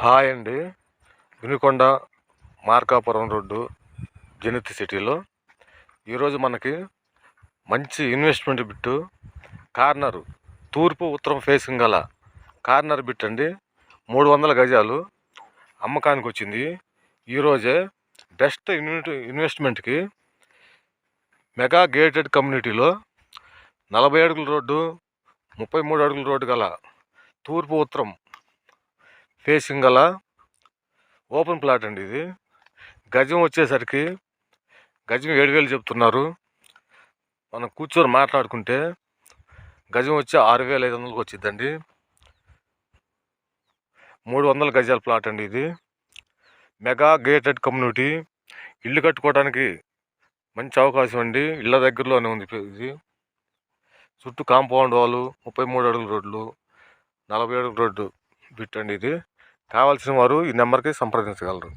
Hi అండి. Vinukonda Markapuram road Janith సిటీలో. ఈరోజు మనకి మంచి ఇన్వెస్ట్మెంట్ బిట్టు కార్నర్ తూర్పు ఉత్తరం ఫేసింగ్ గల కార్నర్ బిట్ అండి. మూడు వందల గజాలు అమ్మకానికి వచ్చింది. ఈరోజే బెస్ట్ ఇన్వెట్ ఇన్వెస్ట్మెంట్కి మెగా గేటెడ్ కమ్యూనిటీలో నలభై అడుగుల రోడ్డు ముప్పై మూడు అడుగుల రోడ్డు గల తూర్పు ఉత్తరం ఫేసింగ్ గల ఓపెన్ ప్లాట్ అండి ఇది. గజం వచ్చేసరికి గజం ఏడు వేలు చెప్తున్నారు. మనం కూర్చొని మాట్లాడుకుంటే గజం వచ్చి ఆరు వేల ఐదు వందలకు వచ్చిందండి మూడు వందల గజాల ప్లాట్ అండి ఇది. Mega gated community. ఇల్లు కట్టుకోవడానికి మంచి అవకాశం అండి. ఇళ్ళ దగ్గరలోనే ఉంది ఇది. చుట్టూ కాంపౌండ్ వాళ్ళు ముప్పై మూడు అడుగుల రోడ్లు నలభై అడుగుల రోడ్డు బిట్ అండి ఇది. కావాల్సిన వారు ఈ నెంబర్కి సంప్రదించగలరు.